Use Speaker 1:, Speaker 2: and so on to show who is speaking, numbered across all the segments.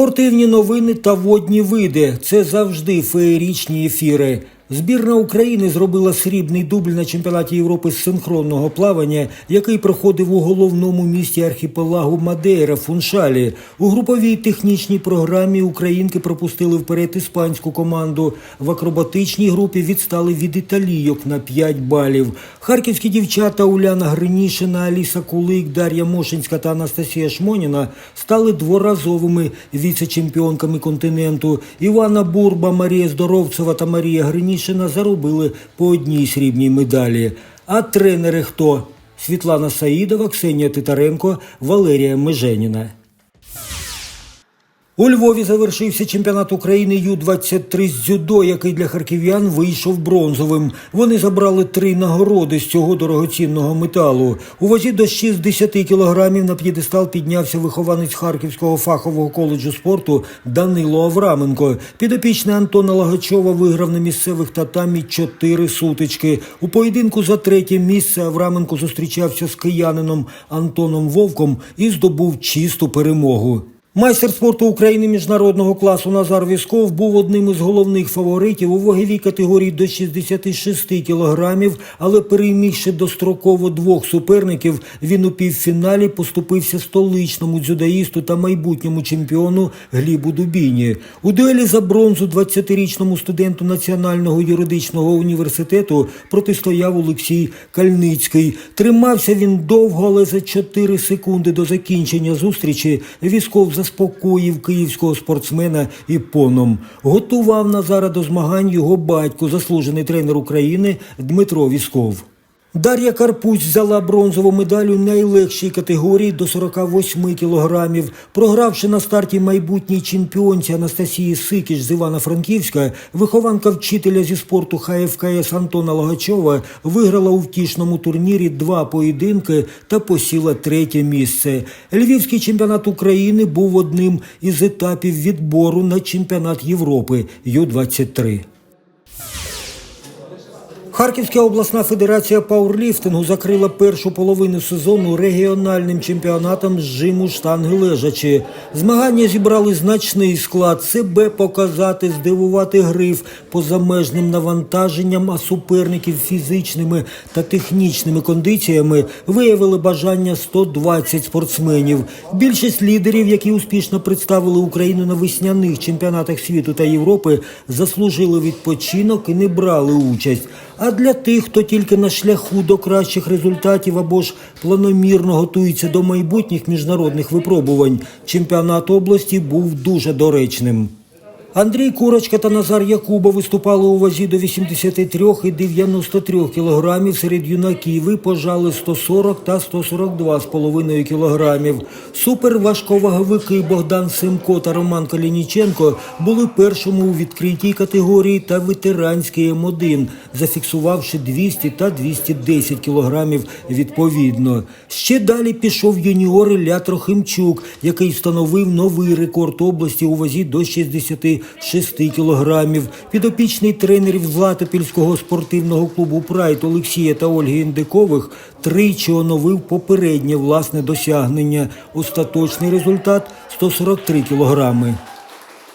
Speaker 1: Спортивні новини та водні види це завжди феєрічні ефіри. Збірна України зробила срібний дубль на чемпіонаті Європи з синхронного плавання, який проходив у головному місті архіпелагу Мадейра Фуншалі. У груповій технічній програмі українки пропустили вперед іспанську команду. В акробатичній групі відстали від італійок на 5 балів. Харківські дівчата Уляна Гринішина, Аліса Кулик, Дар'я Мошинська та Анастасія Шмоніна стали дворазовими віце-чемпіонками континенту. Івана Бурба, Марія Здоровцева та Марія Гринішина заробили по одній срібній медалі. А тренери хто? Світлана Саїдова, Ксенія Титаренко, Валерія Меженіна. У Львові завершився чемпіонат України Ю-23 з дзюдо, який для харків'ян вийшов бронзовим. Вони забрали три нагороди з цього дорогоцінного металу. У вазі до 60 кілограмів на п'єдестал піднявся вихованець Харківського фахового коледжу спорту Данило Авраменко. Підопічний Антона Лагачова виграв на місцевих татамі чотири сутички. У поєдинку за третє місце Авраменко зустрічався з киянином Антоном Вовком і здобув чисту перемогу. Майстер спорту України міжнародного класу Назар Вісков був одним із головних фаворитів у ваговій категорії до 66 кілограмів, але перемігши достроково двох суперників, він у півфіналі поступився столичному дзюдоїсту та майбутньому чемпіону Глібу Дубіні. У дуелі за бронзу 20-річному студенту Національного юридичного університету протистояв Олексій Кальницький. Тримався він довго, але за 4 секунди до закінчення зустрічі Вісков заспокоїв київського спортсмена іпоном. Готував Назара до змагань його батько, заслужений тренер України Дмитро Вісков. Дар'я Карпусь взяла бронзову медаль у найлегшій категорії до 48 кілограмів. Програвши на старті майбутній чемпіонці Анастасії Сикіч з Івано-Франківська, вихованка вчителя зі спорту ХФКС Антона Логачова виграла у втішному турнірі два поєдинки та посіла третє місце. Львівський чемпіонат України був одним із етапів відбору на чемпіонат Європи Ю-23. Харківська обласна федерація пауерліфтингу закрила першу половину сезону регіональним чемпіонатом з жиму штанги лежачі. Змагання зібрали значний склад себе показати, здивувати гриф позамежним навантаженням, а суперників фізичними та технічними кондиціями виявили бажання 120 спортсменів. Більшість лідерів, які успішно представили Україну на весняних чемпіонатах світу та Європи, заслужили відпочинок і не брали участь. А для тих, хто тільки на шляху до кращих результатів або ж планомірно готується до майбутніх міжнародних випробувань, чемпіонат області був дуже доречним. Андрій Курочка та Назар Якуба виступали у вазі до 83 і 93 кілограмів серед юнаків і пожали 140 та 142,5 кілограмів. Суперважковаговики Богдан Семко та Роман Калініченко були першими у відкритій категорії та ветеранській М1, зафіксувавши 200 та 210 кілограмів відповідно. Ще далі пішов юніор Ілля Трохимчук, який встановив новий рекорд області у вазі до 66 кілограмів. Підопічний тренерів Златопільського спортивного клубу Прайд Олексія та Ольги Індикових тричі оновив попереднє власне досягнення. Остаточний результат 143 кілограми.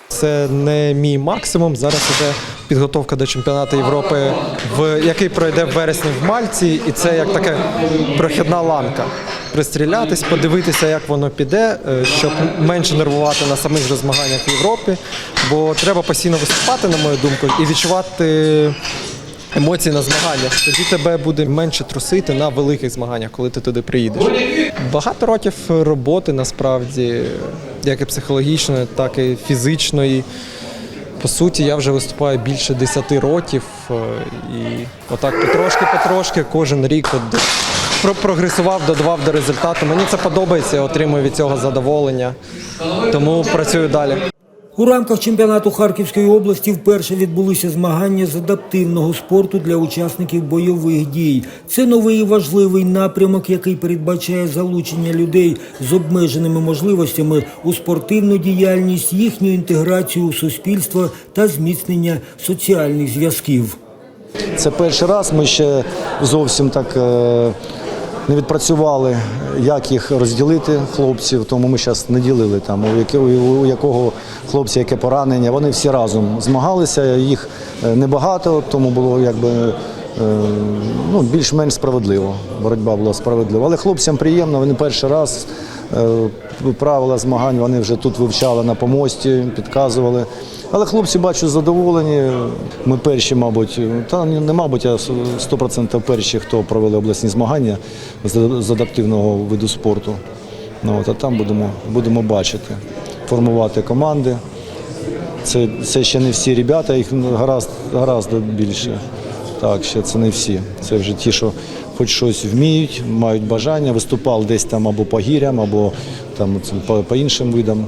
Speaker 2: Це не мій максимум. Зараз іде підготовка до чемпіонату Європи, в який пройде в вересні в Мальці, і це як така прохідна ланка. Пристрілятись, подивитися, як воно піде, е, щоб менше нервувати на самих же змаганнях в Європі. Бо треба постійно виступати, на мою думку, і відчувати. Емоції на змаганнях, тоді тебе буде менше трусити на великих змаганнях, коли ти туди приїдеш. Багато років роботи насправді, як і психологічної, так і фізичної. По суті, я вже виступаю більше 10 років, е, і отак потрошки-потрошки кожен рік от про- прогресував, додавав до результату. Мені це подобається, я отримую від цього задоволення, тому працюю далі.
Speaker 1: У рамках чемпіонату Харківської області вперше відбулися змагання з адаптивного спорту для учасників бойових дій. Це новий і важливий напрямок, який передбачає залучення людей з обмеженими можливостями у спортивну діяльність, їхню інтеграцію у суспільство та зміцнення соціальних зв'язків.
Speaker 3: Це перший раз. Ми ще зовсім так е, не відпрацювали, як їх розділити хлопців, тому ми зараз не ділили там, у, якого хлопця яке поранення. Вони всі разом змагалися, їх е, небагато, тому було якби. е, Ну, більш-менш справедливо. Боротьба була справедлива. Але хлопцям приємно, вони перший раз правила змагань вони вже тут вивчали на помості, підказували. Але хлопці бачу задоволені. Ми перші, мабуть, та не мабуть, а 100% перші, хто провели обласні змагання з адаптивного виду спорту. Ну, от, а там будемо, будемо бачити, формувати команди. Це, це ще не всі ребята, їх гаразд, гораздо більше. Так, ще це не всі. Це вже ті, що хоч щось вміють, мають бажання, виступав десь там або по гірям, або там, по, по іншим видам.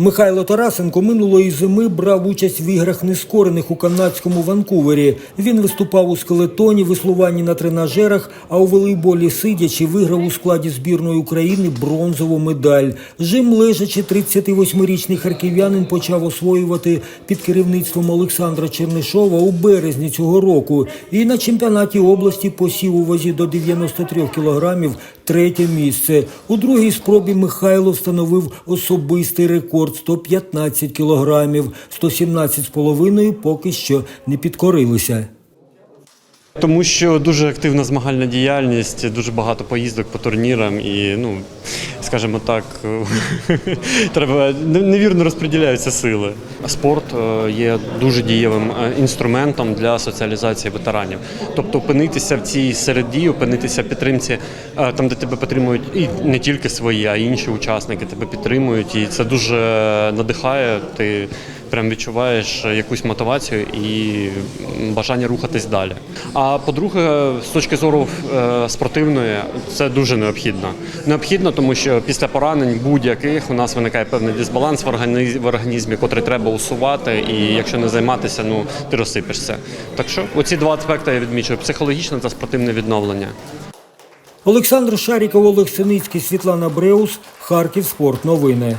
Speaker 1: Михайло Тарасенко минулої зими брав участь в іграх нескорених у канадському Ванкувері. Він виступав у скелетоні, веслуванні на тренажерах, а у волейболі сидячи виграв у складі збірної України бронзову медаль. Жим лежачи 38-річний харків'янин почав освоювати під керівництвом Олександра Чернишова у березні цього року. І на чемпіонаті області посів у вазі до 93 кілограмів третє місце. У другій спробі Михайло встановив особистий рекорд 115 кілограмів, 117,5 поки що не підкорилися.
Speaker 4: Тому що дуже активна змагальна діяльність, дуже багато поїздок по турнірам і, ну, скажімо так, треба невірно розподіляються сили. Спорт е, є дуже дієвим е, інструментом для соціалізації ветеранів. Тобто опинитися в цій середі, опинитися в підтримці, е, там, де тебе підтримують і не тільки свої, а й інші учасники тебе підтримують. І це дуже надихає. Ти прям відчуваєш якусь мотивацію і бажання рухатись далі. А по-друге, з точки зору е, спортивної, це дуже необхідно. Необхідно, тому що після поранень будь-яких у нас виникає певний дисбаланс в організмі, в організмі, котрий треба усувати, і якщо не займатися, ну ти розсипешся. Так що оці два аспекти я відмічую: психологічне та спортивне відновлення.
Speaker 1: Олександр Шаріков, Олег Синицький, Світлана Бреус, Харків Спорт. Новини.